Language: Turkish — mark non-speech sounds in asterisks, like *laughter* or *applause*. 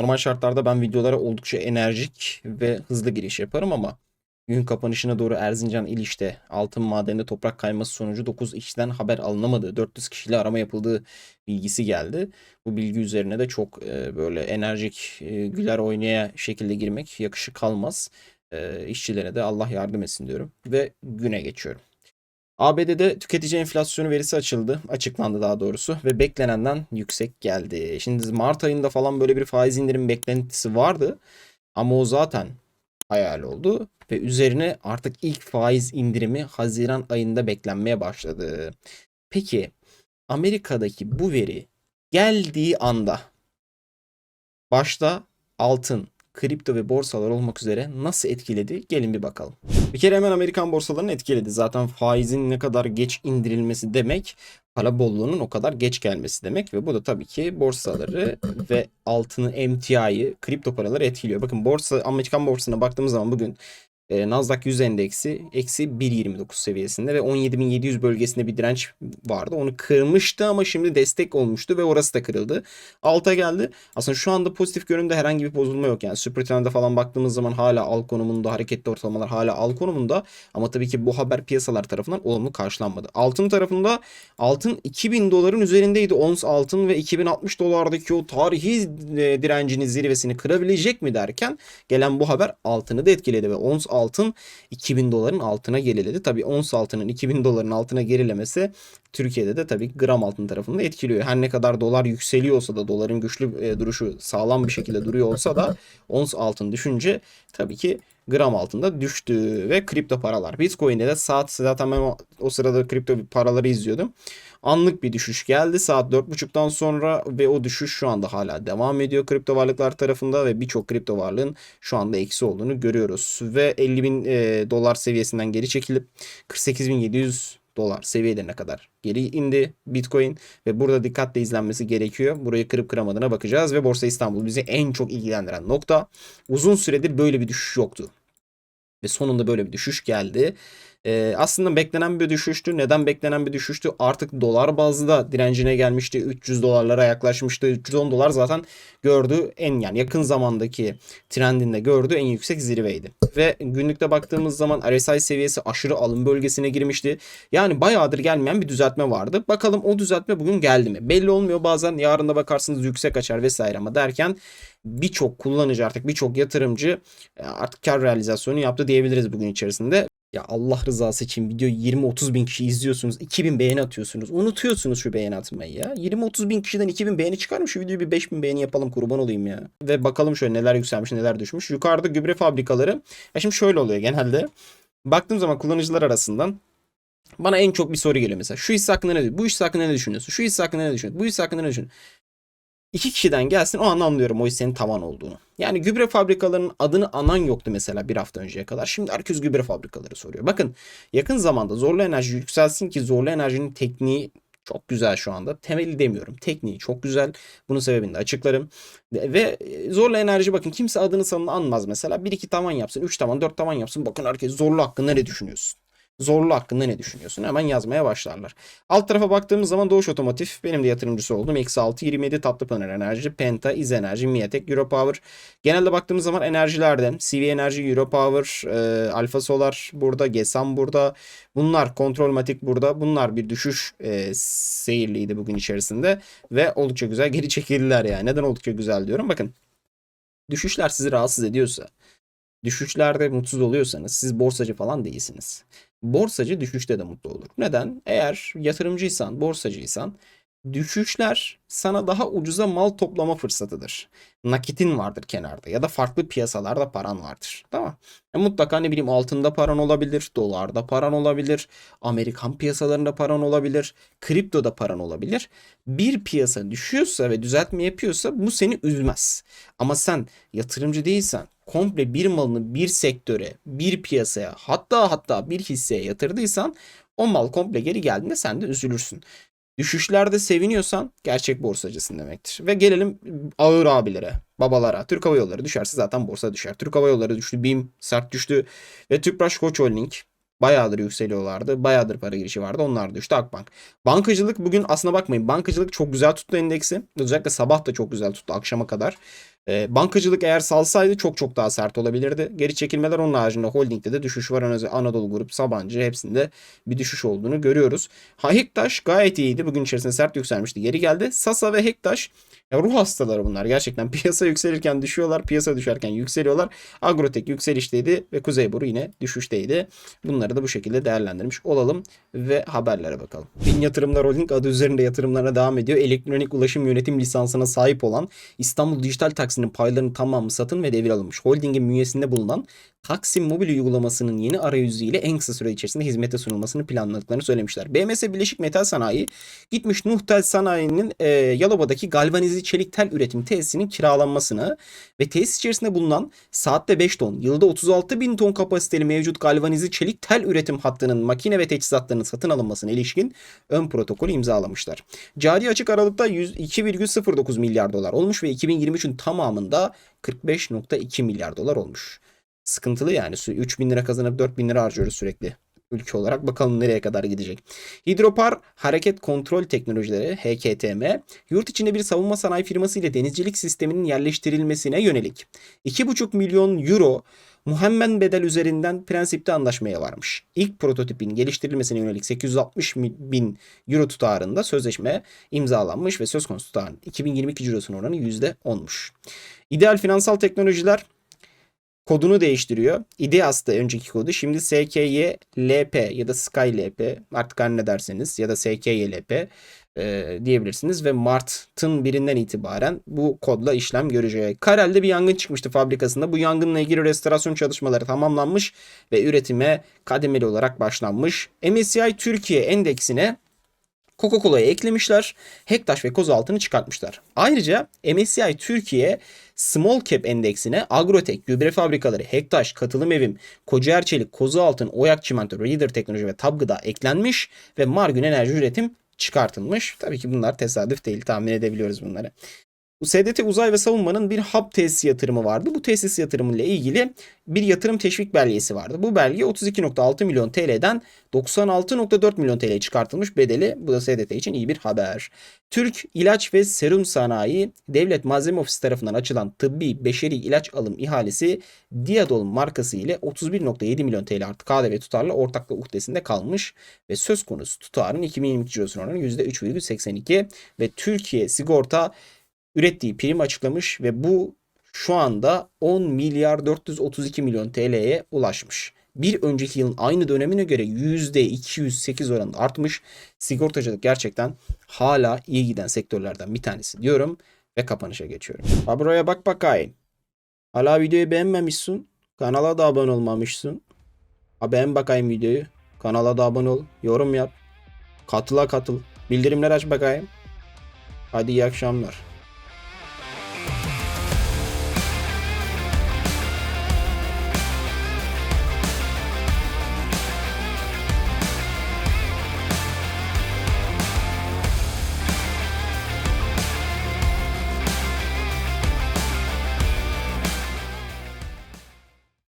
Normal şartlarda ben videolara oldukça enerjik ve hızlı giriş yaparım ama gün kapanışına doğru Erzincan İliş'te altın madeninde toprak kayması sonucu 9 işten haber alınamadığı, 400 kişiyle arama yapıldığı bilgisi geldi. Bu bilgi üzerine de çok e, böyle enerjik, e, güler oynaya şekilde girmek yakışık kalmaz. E, de Allah yardım etsin diyorum ve güne geçiyorum. ABD'de tüketici enflasyonu verisi açıldı. Açıklandı daha doğrusu ve beklenenden yüksek geldi. Şimdi Mart ayında falan böyle bir faiz indirim beklentisi vardı. Ama o zaten hayal oldu ve üzerine artık ilk faiz indirimi Haziran ayında beklenmeye başladı. Peki Amerika'daki bu veri geldiği anda başta altın, kripto ve borsalar olmak üzere nasıl etkiledi? Gelin bir bakalım. Bir kere hemen Amerikan borsalarını etkiledi. Zaten faizin ne kadar geç indirilmesi demek para bolluğunun o kadar geç gelmesi demek ve bu da tabii ki borsaları ve altını, emtiayı, kripto paraları etkiliyor. Bakın borsa Amerikan borsasına baktığımız zaman bugün e, Nasdaq 100 endeksi eksi 1.29 seviyesinde ve 17.700 bölgesinde bir direnç vardı. Onu kırmıştı ama şimdi destek olmuştu ve orası da kırıldı. Alta geldi. Aslında şu anda pozitif görünümde herhangi bir bozulma yok. Yani Super Trend'e falan baktığımız zaman hala al konumunda, hareketli ortalamalar hala al konumunda. Ama tabii ki bu haber piyasalar tarafından olumlu karşılanmadı. Altın tarafında altın 2000 doların üzerindeydi. Ons altın ve 2060 dolardaki o tarihi e, direncinin zirvesini kırabilecek mi derken gelen bu haber altını da etkiledi ve ons altın 2000 doların altına geriledi. Tabii ons altının 2000 doların altına gerilemesi Türkiye'de de tabii gram altın tarafında etkiliyor. Her ne kadar dolar yükseliyorsa da doların güçlü e, duruşu sağlam bir şekilde duruyor olsa da ons altın düşünce tabii ki gram altında düştü ve kripto paralar. Bitcoin'de de saat zaten ben o sırada kripto paraları izliyordum. Anlık bir düşüş geldi saat 4.30'dan sonra ve o düşüş şu anda hala devam ediyor kripto varlıklar tarafında ve birçok kripto varlığın şu anda eksi olduğunu görüyoruz. Ve 50 bin e, dolar seviyesinden geri çekilip 48.700 dolar seviyelerine kadar geri indi Bitcoin ve burada dikkatle izlenmesi gerekiyor. Burayı kırıp kıramadığına bakacağız ve Borsa İstanbul bizi en çok ilgilendiren nokta. Uzun süredir böyle bir düşüş yoktu. Ve sonunda böyle bir düşüş geldi. Ee, aslında beklenen bir düşüştü. Neden beklenen bir düşüştü? Artık dolar bazda direncine gelmişti. 300 dolarlara yaklaşmıştı. 310 dolar zaten gördü en yani yakın zamandaki trendinde gördü en yüksek zirveydi. Ve günlükte baktığımız zaman RSI seviyesi aşırı alım bölgesine girmişti. Yani bayağıdır gelmeyen bir düzeltme vardı. Bakalım o düzeltme bugün geldi mi? Belli olmuyor bazen yarın da bakarsınız yüksek açar vesaire ama derken birçok kullanıcı artık birçok yatırımcı e, artık kar realizasyonu yaptı diyebiliriz bugün içerisinde. Ya Allah rızası için videoyu 20-30 bin kişi izliyorsunuz. 2000 beğeni atıyorsunuz. Unutuyorsunuz şu beğeni atmayı ya. 20-30 bin kişiden 2000 beğeni çıkar mı? Şu videoyu bir 5000 beğeni yapalım kurban olayım ya. Ve bakalım şöyle neler yükselmiş neler düşmüş. Yukarıda gübre fabrikaları. Ya şimdi şöyle oluyor genelde. Baktığım zaman kullanıcılar arasından bana en çok bir soru geliyor mesela. Şu hisse hakkında ne Bu hisse hakkında ne düşünüyorsun? Şu hisse hakkında ne düşünüyorsun? Bu hisse hakkında ne düşünüyorsun? İki kişiden gelsin o an anlıyorum o hissenin tavan olduğunu. Yani gübre fabrikalarının adını anan yoktu mesela bir hafta önceye kadar. Şimdi herkes gübre fabrikaları soruyor. Bakın yakın zamanda zorlu enerji yükselsin ki zorlu enerjinin tekniği çok güzel şu anda. Temeli demiyorum. Tekniği çok güzel. Bunun sebebini de açıklarım. Ve zorlu enerji bakın kimse adını sanını anmaz mesela. Bir iki tavan yapsın, üç tavan, dört tavan yapsın. Bakın herkes zorlu hakkında ne düşünüyorsun? Zorlu hakkında ne düşünüyorsun? Hemen yazmaya başlarlar. Alt tarafa baktığımız zaman Doğuş Otomotiv benim de yatırımcısı oldum. Eksi 6, 27 Tatlıpınar Enerji, Penta, İz Enerji, Miatek, Europower. Genelde baktığımız zaman enerjilerden CV Enerji, Europower, e, Alfa Solar burada, Gesam burada. Bunlar Kontrolmatik burada. Bunlar bir düşüş e, seyirliydi bugün içerisinde. Ve oldukça güzel geri çekildiler yani. Neden oldukça güzel diyorum? Bakın düşüşler sizi rahatsız ediyorsa düşüşlerde mutsuz oluyorsanız siz borsacı falan değilsiniz. Borsacı düşüşte de mutlu olur. Neden? Eğer yatırımcıysan, borsacıysan düşüşler sana daha ucuza mal toplama fırsatıdır. Nakitin vardır kenarda ya da farklı piyasalarda paran vardır. Tamam e Mutlaka ne bileyim altında paran olabilir, dolarda paran olabilir, Amerikan piyasalarında paran olabilir, kriptoda paran olabilir. Bir piyasa düşüyorsa ve düzeltme yapıyorsa bu seni üzmez. Ama sen yatırımcı değilsen, komple bir malını bir sektöre, bir piyasaya hatta hatta bir hisseye yatırdıysan o mal komple geri geldiğinde sen de üzülürsün. Düşüşlerde seviniyorsan gerçek borsacısın demektir. Ve gelelim ağır abilere, babalara. Türk Hava Yolları düşerse zaten borsa düşer. Türk Hava Yolları düştü, BİM sert düştü. Ve Tüpraş Koç Holding bayağıdır yükseliyorlardı. Bayağıdır para girişi vardı. Onlar düştü Akbank. Bankacılık bugün aslına bakmayın. Bankacılık çok güzel tuttu endeksi. Özellikle sabah da çok güzel tuttu akşama kadar. E, bankacılık eğer salsaydı çok çok daha sert olabilirdi. Geri çekilmeler onun haricinde holdingde de düşüş var. Anadolu- Grup, Sabancı hepsinde bir düşüş olduğunu görüyoruz. Ha, Hektaş gayet iyiydi. Bugün içerisinde sert yükselmişti. Geri geldi. Sasa ve Hektaş ya ruh hastaları bunlar. Gerçekten *laughs* piyasa yükselirken düşüyorlar. Piyasa düşerken yükseliyorlar. Agrotek yükselişteydi ve Kuzeyboru yine düşüşteydi. Bunları da bu şekilde değerlendirmiş olalım ve haberlere bakalım. Bin Yatırımlar Holding adı üzerinde yatırımlarına devam ediyor. Elektronik ulaşım yönetim lisansına sahip olan İstanbul Dijital Taksi'nin paylarının tamamı satın ve devir alınmış. Holdingin bünyesinde bulunan Taksim mobil uygulamasının yeni arayüzüyle en kısa süre içerisinde hizmete sunulmasını planladıklarını söylemişler. BMS Birleşik Metal Sanayi gitmiş Nuhtel Sanayi'nin e, Yalova'daki galvanize çelik tel üretim tesisinin kiralanmasını ve tesis içerisinde bulunan saatte 5 ton, yılda 36 bin ton kapasiteli mevcut galvanize çelik tel üretim hattının makine ve teçhizatlarının satın alınmasına ilişkin ön protokolü imzalamışlar. Cari açık aralıkta 100 2,09 milyar dolar olmuş ve 2023'ün tamamında 45.2 milyar dolar olmuş. Sıkıntılı yani. 3 bin lira kazanıp 4 bin lira harcıyoruz sürekli ülke olarak. Bakalım nereye kadar gidecek. Hidropar Hareket Kontrol Teknolojileri HKTM yurt içinde bir savunma sanayi firması ile denizcilik sisteminin yerleştirilmesine yönelik 2,5 milyon euro muhammen bedel üzerinden prensipte anlaşmaya varmış. İlk prototipin geliştirilmesine yönelik 860 mi- bin euro tutarında sözleşme imzalanmış ve söz konusu tutarın 2022 cirosunun oranı %10'muş. İdeal Finansal Teknolojiler kodunu değiştiriyor. İdeas'ta önceki kodu. Şimdi SKYLP ya da SkyLP artık ne derseniz ya da SKYLP e, diyebilirsiniz ve Mart'ın birinden itibaren bu kodla işlem görecek. Karel'de bir yangın çıkmıştı fabrikasında. Bu yangınla ilgili restorasyon çalışmaları tamamlanmış ve üretime kademeli olarak başlanmış. MSCI Türkiye endeksine Coca-Cola'yı eklemişler. Hektaş ve Kozaltı'nı çıkartmışlar. Ayrıca MSCI Türkiye Small Cap endeksine Agrotek, gübre fabrikaları, Hektaş, Katılım Evim, Kocaer Çelik, Kozaltın, Oyak Çimento, Reader Teknoloji ve Tab Gıda eklenmiş ve Margün Enerji Üretim çıkartılmış. Tabii ki bunlar tesadüf değil tahmin edebiliyoruz bunları. Bu SDT Uzay ve Savunma'nın bir hub tesisi yatırımı vardı. Bu tesis yatırımı ile ilgili bir yatırım teşvik belgesi vardı. Bu belge 32.6 milyon TL'den 96.4 milyon TL'ye çıkartılmış bedeli. Bu da SDT için iyi bir haber. Türk İlaç ve Serum Sanayi Devlet Malzeme Ofisi tarafından açılan tıbbi beşeri ilaç alım ihalesi Diadol markası ile 31.7 milyon TL artı KDV tutarla ortaklık uhdesinde kalmış ve söz konusu tutarın 2022 cirosunun oranı %3,82 ve Türkiye Sigorta ürettiği prim açıklamış ve bu şu anda 10 milyar 432 milyon TL'ye ulaşmış. Bir önceki yılın aynı dönemine göre %208 oranında artmış. Sigortacılık gerçekten hala iyi giden sektörlerden bir tanesi diyorum ve kapanışa geçiyorum. Ha buraya bak bakayım. Hala videoyu beğenmemişsin. Kanala da abone olmamışsın. Ha beğen bakayım videoyu. Kanala da abone ol. Yorum yap. Katıla katıl. Bildirimler aç bakayım. Hadi iyi akşamlar.